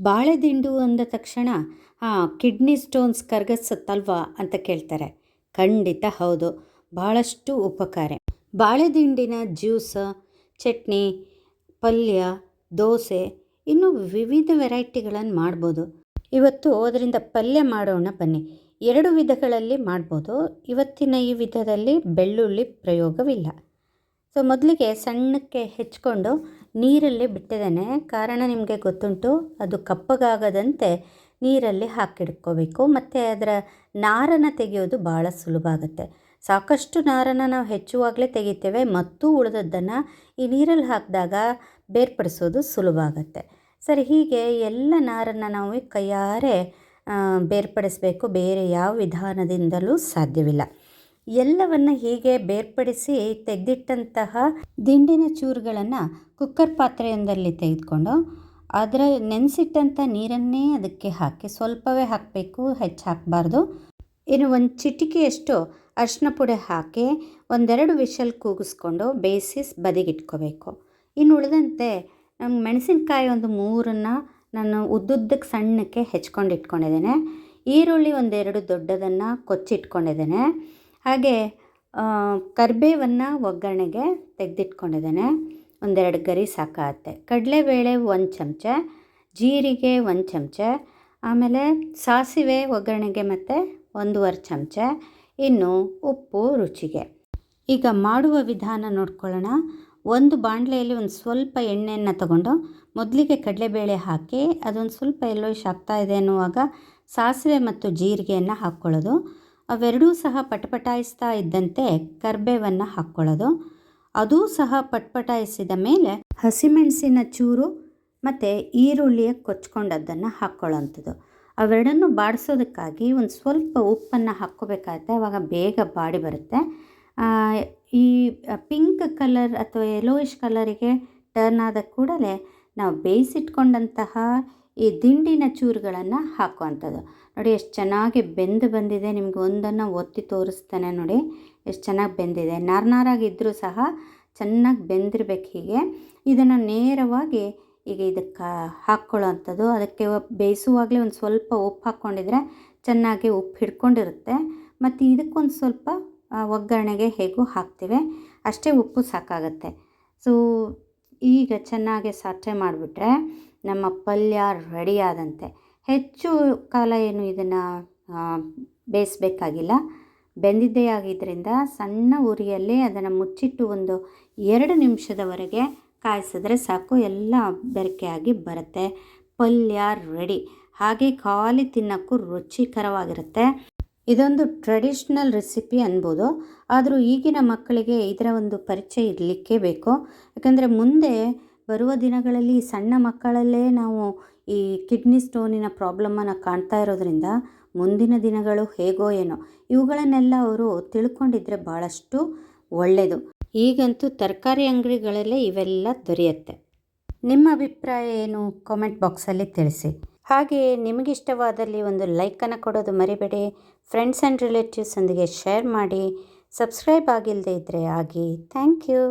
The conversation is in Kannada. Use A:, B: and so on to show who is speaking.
A: ಬಾಳೆದಿಂಡು ಅಂದ ತಕ್ಷಣ, ಆ, ಕಿಡ್ನಿ ಸ್ಟೋನ್ಸ್ ಕರಗಿಸುತ್ತಲ್ವಾ? ಅಂತ ಕೇಳ್ತಾರೆ. ಖಂಡಿತ ಹೌದು. ಭಾಳಷ್ಟು ಉಪಕಾರಿ. ಬಾಳೆದಿಂಡಿನ ಜ್ಯೂಸ್, ಚಟ್ನಿ, ಪಲ್ಯ, ದೋಸೆ ಇನ್ನೂ ವಿವಿಧ ವೆರೈಟಿಗಳನ್ನು ಮಾಡ್ಬೋದು. ಇವತ್ತು ಅದರಿಂದ ಪಲ್ಯ ಮಾಡೋಣ ಬನ್ನಿ. ಎರಡು ವಿಧಗಳಲ್ಲಿ ಮಾಡ್ಬೋದು. ಇವತ್ತಿನ ಈ ವಿಧದಲ್ಲಿ ಬೆಳ್ಳುಳ್ಳಿ ಪ್ರಯೋಗವಿಲ್ಲ. ಸೊ, ಮೊದಲಿಗೆ ಸಣ್ಣಕ್ಕೆ ಹೆಚ್ಕೊಂಡು ನೀರಲ್ಲಿ ಬಿಟ್ಟಿದ್ದೇನೆ. ಕಾರಣ ನಿಮಗೆ ಗೊತ್ತುಂಟು, ಅದು ಕಪ್ಪಗಾಗದಂತೆ ನೀರಲ್ಲಿ ಹಾಕಿಡ್ಕೋಬೇಕು. ಮತ್ತು ಅದರ ನಾರನ್ನು ತೆಗೆಯೋದು ಭಾಳ ಸುಲಭ ಆಗುತ್ತೆ ಸಾಕಷ್ಟು ನಾರನ್ನು ನಾವು ಹೆಚ್ಚುವಾಗಲೇ ತೆಗಿತೇವೆ, ಮತ್ತು ಉಳಿದದ್ದನ್ನು ಈ ನೀರಲ್ಲಿ ಹಾಕಿದಾಗ ಬೇರ್ಪಡಿಸೋದು ಸುಲಭ ಆಗುತ್ತೆ ಸರಿ, ಹೀಗೆ ಎಲ್ಲ ನಾರನ್ನು ನಾವು ಕೈಯಾರೆ ಬೇರ್ಪಡಿಸಬೇಕು. ಬೇರೆ ಯಾವ ವಿಧಾನದಿಂದಲೂ ಸಾಧ್ಯವಿಲ್ಲ. ಎಲ್ಲವನ್ನು ಹೀಗೆ ಬೇರ್ಪಡಿಸಿ ತೆಗೆದಿಟ್ಟಂತಹ ದಿಂಡಿನ ಚೂರುಗಳನ್ನು ಕುಕ್ಕರ್ ಪಾತ್ರೆಯೊಂದರಲ್ಲಿ ತೆಗೆದುಕೊಂಡು ಅದರ ನೆನೆಸಿಟ್ಟಂಥ ನೀರನ್ನೇ ಅದಕ್ಕೆ ಹಾಕಿ ಸ್ವಲ್ಪವೇ ಹಾಕಬೇಕು, ಹೆಚ್ಚು ಹಾಕಬಾರ್ದು. ಇನ್ನು ಒಂದು ಚಿಟಿಕೆಯಷ್ಟು ಅರಿಶಿನ ಪುಡಿ ಹಾಕಿ ಒಂದೆರಡು ವಿಷಲ್ ಕೂಗಿಸ್ಕೊಂಡು ಬೇಯಿಸಿ ಬದಿಗಿಟ್ಕೋಬೇಕು. ಇನ್ನು ಉಳಿದಂತೆ ನಮ್ಗೆ ಮೆಣಸಿನ್ಕಾಯಿ ಒಂದು ಮೂರನ್ನು ನಾನು ಉದ್ದುದ್ದಕ್ಕೆ ಸಣ್ಣಕ್ಕೆ ಹೆಚ್ಕೊಂಡು ಇಟ್ಕೊಂಡಿದ್ದೇನೆ ಈರುಳ್ಳಿ ಒಂದೆರಡು ದೊಡ್ಡದನ್ನು ಕೊಚ್ಚಿಟ್ಕೊಂಡಿದ್ದೇನೆ. ಹಾಗೆ ಕರಿಬೇವನ್ನು ಒಗ್ಗರಣೆಗೆ ತೆಗೆದಿಟ್ಕೊಂಡಿದ್ದೇನೆ. ಒಂದೆರಡು ಗರಿ ಸಾಕಾಗತ್ತೆ. ಕಡಲೆಬೇಳೆ ಒಂದು ಚಮಚ, ಜೀರಿಗೆ ಒಂದು ಚಮಚ, ಆಮೇಲೆ ಸಾಸಿವೆ ಒಗ್ಗರಣೆಗೆ ಮತ್ತು ಒಂದೂವರೆ ಚಮಚ, ಇನ್ನು ಉಪ್ಪು ರುಚಿಗೆ. ಈಗ ಮಾಡುವ ವಿಧಾನ ನೋಡ್ಕೊಳ್ಳೋಣ. ಒಂದು ಬಾಣಲೆಯಲ್ಲಿ ಒಂದು ಸ್ವಲ್ಪ ಎಣ್ಣೆಯನ್ನು ತಗೊಂಡು ಮೊದಲಿಗೆ ಕಡಲೆಬೇಳೆ ಹಾಕಿ ಅದೊಂದು ಸ್ವಲ್ಪ ಎಲ್ಲೋ ಆಗ್ತಾ ಇದೆ ಅನ್ನುವಾಗ ಸಾಸಿವೆ ಮತ್ತು ಜೀರಿಗೆಯನ್ನು ಹಾಕ್ಕೊಳ್ಳೋದು. ಅವೆರಡೂ ಸಹ ಪಟಪಟಾಯಿಸ್ತಾ ಇದ್ದಂತೆ ಕರ್ಬೇವನ್ನು ಹಾಕ್ಕೊಳ್ಳೋದು. ಅದೂ ಸಹ ಪಟ್ಪಟಾಯಿಸಿದ ಮೇಲೆ ಹಸಿಮೆಣಸಿನ ಚೂರು ಮತ್ತು ಈರುಳ್ಳಿಯ ಕೊಚ್ಕೊಂಡದ್ದನ್ನು ಹಾಕ್ಕೊಳ್ಳೋಂಥದ್ದು. ಅವೆರಡನ್ನು ಬಾಡಿಸೋದಕ್ಕಾಗಿ ಒಂದು ಸ್ವಲ್ಪ ಉಪ್ಪನ್ನು ಹಾಕ್ಕೋಬೇಕಾಗುತ್ತೆ. ಆವಾಗ ಬೇಗ ಬಾಡಿ ಬರುತ್ತೆ. ಈ ಪಿಂಕ್ ಕಲರ್ ಅಥವಾ ಯೆಲೋಯಿಶ್ ಕಲರಿಗೆ ಟರ್ನ್ ಆದ ಕೂಡಲೇ ನಾವು ಬೇಯಿಸಿಟ್ಕೊಂಡಂತಹ ಈ ದಿಂಡಿನ ಚೂರುಗಳನ್ನು ಹಾಕುವಂಥದ್ದು. ನೋಡಿ, ಎಷ್ಟು ಚೆನ್ನಾಗಿ ಬೆಂದು ಬಂದಿದೆ. ನಿಮ್ಗೆ ಒಂದನ್ನು ಒತ್ತಿ ತೋರಿಸ್ತಾನೆ ನೋಡಿ. ಎಷ್ಟು ಚೆನ್ನಾಗಿ ಬೆಂದಿದೆ. ನಾರ್ನಾರಾಗಿದ್ದರೂ ಸಹ ಚೆನ್ನಾಗಿ ಬೆಂದಿರ್ಬೇಕು ಹೀಗೆ. ಇದನ್ನು ನೇರವಾಗಿ ಈಗ ಇದಕ್ಕೆ ಹಾಕ್ಕೊಳ್ಳೋ ಅಂಥದ್ದು ಅದಕ್ಕೆ ಬೇಯಿಸುವಾಗಲೇ ಒಂದು ಸ್ವಲ್ಪ ಉಪ್ಪು ಹಾಕ್ಕೊಂಡಿದ್ರೆ ಚೆನ್ನಾಗಿ ಉಪ್ಪು ಹಿಡ್ಕೊಂಡಿರುತ್ತೆ. ಮತ್ತು ಇದಕ್ಕೊಂದು ಸ್ವಲ್ಪ ಒಗ್ಗರಣೆಗೆ ಹೇಗೂ ಹಾಕ್ತೀವಿ. ಅಷ್ಟೇ ಉಪ್ಪು ಸಾಕಾಗುತ್ತೆ. ಸೊ ಈಗ ಚೆನ್ನಾಗಿ ಸಾಟೆ ಮಾಡಿಬಿಟ್ರೆ ನಮ್ಮ ಪಲ್ಯ ರೆಡಿ ಆದಂತೆ. ಹೆಚ್ಚು ಕಾಲ ಏನು ಇದನ್ನು ಬೇಯಿಸ್ಬೇಕಾಗಿಲ್ಲ. ಬೆಂದಿದ್ದೇ ಆಗಿದ್ದರಿಂದ ಸಣ್ಣ ಉರಿಯಲ್ಲಿ ಅದನ್ನು ಮುಚ್ಚಿಟ್ಟು ಒಂದು ಎರಡು ನಿಮಿಷದವರೆಗೆ ಕಾಯಿಸಿದ್ರೆ ಸಾಕು, ಎಲ್ಲ ಬೆರಕೆಯಾಗಿ ಬರುತ್ತೆ. ಪಲ್ಯ ರೆಡಿ ಹಾಗೆ ಖಾಲಿ ತಿನ್ನೋಕ್ಕೂ ರುಚಿಕರವಾಗಿರುತ್ತೆ. ಇದೊಂದು ಟ್ರೆಡಿಷ್ನಲ್ ರೆಸಿಪಿ ಅನ್ಬೋದು. ಆದರೂ ಈಗಿನ ಮಕ್ಕಳಿಗೆ ಇದರ ಒಂದು ಪರಿಚಯ ಇರಲಿಕ್ಕೆ ಬೇಕು. ಯಾಕಂದರೆ ಮುಂದೆ ಬರುವ ದಿನಗಳಲ್ಲಿ ಸಣ್ಣ ಮಕ್ಕಳಲ್ಲೇ ನಾವು ಈ ಕಿಡ್ನಿ ಸ್ಟೋನಿನ ಪ್ರಾಬ್ಲಮನ್ನು ಕಾಣ್ತಾ ಇರೋದ್ರಿಂದ ಮುಂದಿನ ದಿನಗಳು ಹೇಗೋ ಏನೋ ಇವುಗಳನ್ನೆಲ್ಲ ಅವರು ತಿಳ್ಕೊಂಡಿದ್ರೆ ಭಾಳಷ್ಟು ಒಳ್ಳೆಯದು ಈಗಂತೂ ತರಕಾರಿ ಅಂಗಡಿಗಳಲ್ಲೇ ಇವೆಲ್ಲ ದೊರೆಯುತ್ತೆ. ನಿಮ್ಮ ಅಭಿಪ್ರಾಯ ಏನು? ಕಾಮೆಂಟ್ ಬಾಕ್ಸಲ್ಲಿ ತಿಳಿಸಿ. ಹಾಗೆಯೇ ನಿಮಗಿಷ್ಟವಾದಲ್ಲಿ ಒಂದು ಲೈಕನ್ನು ಕೊಡೋದು ಮರಿಬೇಡಿ. ಫ್ರೆಂಡ್ಸ್ ಆ್ಯಂಡ್ ರಿಲೇಟಿವ್ಸೊಂದಿಗೆ ಶೇರ್ ಮಾಡಿ. ಸಬ್ಸ್ಕ್ರೈಬ್ ಆಗಿಲ್ಲದೆ ಇದ್ದರೆ ಆಗಿ. Thank you